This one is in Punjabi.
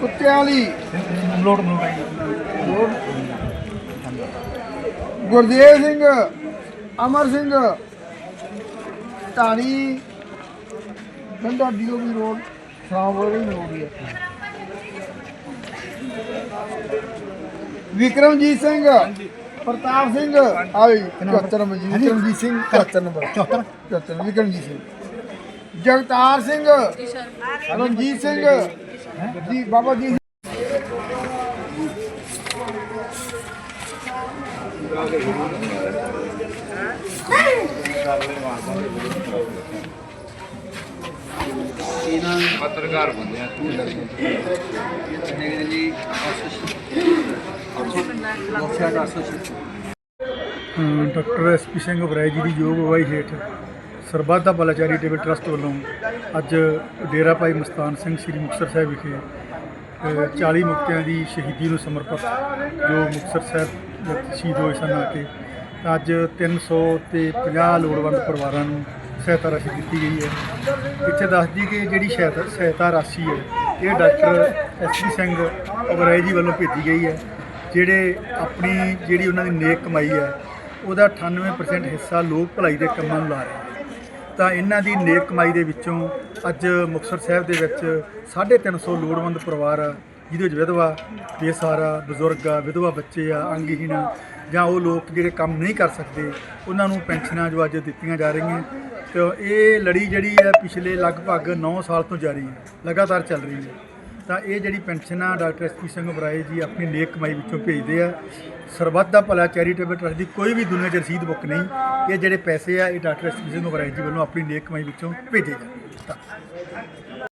ਕੁੱਤਿਆਂ ਵਾਲੀ ਗੁਰਦੇਵ ਸਿੰਘ ਅਮਰ ਸਿੰਘ ਢਾਣੀ ਗੰਡਾ ਡੀਓਬੀ ਰੋਡ ਸ਼ਾਮਪੁਰ ਹੀ ਹੋ ਗਿਆ ਵਿਕਰਮਜੀਤ ਸਿੰਘ ਪ੍ਰਤਾਪ ਸਿੰਘ ਆਈ 74 ਨੰਬਰ? ਜੀ ਵਿਕਰਮਜੀਤ ਸਿੰਘ 74 ਨੰਬਰ। 74 74 ਵਿਕਰਮਜੀਤ ਸਿੰਘ। ਜਗਤਾਰ ਸਿੰਘ ਰਣਜੀਤ ਸਿੰਘ ਜੀ ਬਾਬਾ ਜੀ। ਪੱਤਰਕਾਰ ਬੰਦੇ ਆ। ਤੂੰ ਜੀ ਡਾਕਟਰ ਐਸਪੀ ਸਿੰਘ ਬਰਾਏ ਜੀ ਦੀ ਯੋਗ ਅਗਵਾਈ ਹੇਠ ਸਰਬੱਤ ਦਾ ਭਲਾ ਚੈਰੀਟੇਬਲ ਟਰਸਟ ਵੱਲੋਂ ਅੱਜ ਡੇਰਾ ਭਾਈ ਮਸਤਾਨ ਸਿੰਘ ਸ੍ਰੀ ਮੁਕਤਸਰ ਸਾਹਿਬ ਵਿਖੇ ਅ, 40 ਮੁਕਤਿਆਂ ਦੀ ਸ਼ਹੀਦੀ ਨੂੰ ਸਮਰਪਿਤ ਜੋ ਮੁਕਤਸਰ ਸਾਹਿਬ ਸ਼ਹੀਦ ਹੋਏ ਸਨ ਆ ਕੇ ਅੱਜ 300 ਤੇ 50 ਲੋੜਵੰਦ ਪਰਿਵਾਰਾਂ ਨੂੰ ਸਹਾਇਤਾ ਰਾਸ਼ੀ ਦਿੱਤੀ ਗਈ ਹੈ। ਇੱਥੇ ਦੱਸਦੀ ਕਿ ਜਿਹੜੀ ਸਹਾਇਤਾ ਸਹਾਇਤਾ ਰਾਸ਼ੀ ਹੈ, ਇਹ ਡਾਕਟਰ ਐਸਪੀ ਸਿੰਘ ਅਬਰਾਏ ਜੀ ਵੱਲੋਂ ਭੇਜੀ ਗਈ ਹੈ, ਜਿਹੜੇ ਆਪਣੀ ਜਿਹੜੀ ਉਹਨਾਂ ਦੀ ਨੇਕ ਕਮਾਈ ਹੈ, ਉਹਦਾ 98% ਹਿੱਸਾ ਲੋਕ ਭਲਾਈ ਦੇ ਕੰਮਾਂ ਨੂੰ ਲਾ ਰਹੇ ਤਾਂ ਇਹਨਾਂ ਦੀ ਨੇਕ ਕਮਾਈ ਦੇ ਵਿੱਚੋਂ ਅੱਜ ਮੁਕਤਸਰ ਸਾਹਿਬ ਦੇ ਵਿੱਚ 350 ਲੋੜਵੰਦ ਪਰਿਵਾਰ ਜਿਹਦੇ ਵਿੱਚ ਵਿਧਵਾ ਬੇਸਹਾਰਾ ਬਜ਼ੁਰਗ ਆ ਵਿਧਵਾ ਬੱਚੇ ਆ ਅੰਗਹੀਣ ਆ, ਜਾਂ ਉਹ ਲੋਕ ਜਿਹੜੇ ਕੰਮ ਨਹੀਂ ਕਰ ਸਕਦੇ ਉਹਨਾਂ ਨੂੰ ਪੈਨਸ਼ਨਾਂ ਜੋ ਅੱਜ ਦਿੱਤੀਆਂ ਜਾ ਰਹੀਆਂ। ਤੇ ਇਹ ਲੜੀ ਜਿਹੜੀ ਹੈ ਪਿਛਲੇ ਲਗਭਗ 9 ਸਾਲ ਤੋਂ ਜਾਰੀ ਹੈ ਲਗਾਤਾਰ ਚੱਲ ਰਹੀ ਹੈ। ਤਾਂ ਇਹ ਜਿਹੜੀ ਪੈਨਸ਼ਨਾਂ ਆ ਡਾਕਟਰ ਐਸਪੀ ਸਿੰਘ ਬਰਾਏ ਜੀ ਆਪਣੀ ਨੇਕ ਕਮਾਈ ਵਿੱਚੋਂ ਭੇਜਦੇ ਆ ਸਰਬੱਤ ਦਾ ਭਲਾ ਚੈਰੀਟੇਬਲ ਟਰਸਟ ਦੀ ਕੋਈ ਵੀ ਦੁਨੀਆ 'ਚ ਰਸੀਦ ਬੁੱਕ ਨਹੀਂ ਇਹ ਜਿਹੜੇ ਪੈਸੇ ਆ ਇਹ ਡਾਕਟਰ ਐਸਪੀ ਸਿੰਘ ਬਰਾਏ ਜੀ ਵੱਲੋਂ ਆਪਣੀ ਨੇਕ ਕਮਾਈ ਵਿੱਚੋਂ ਭੇਜੇ ਜਾਂਦੇ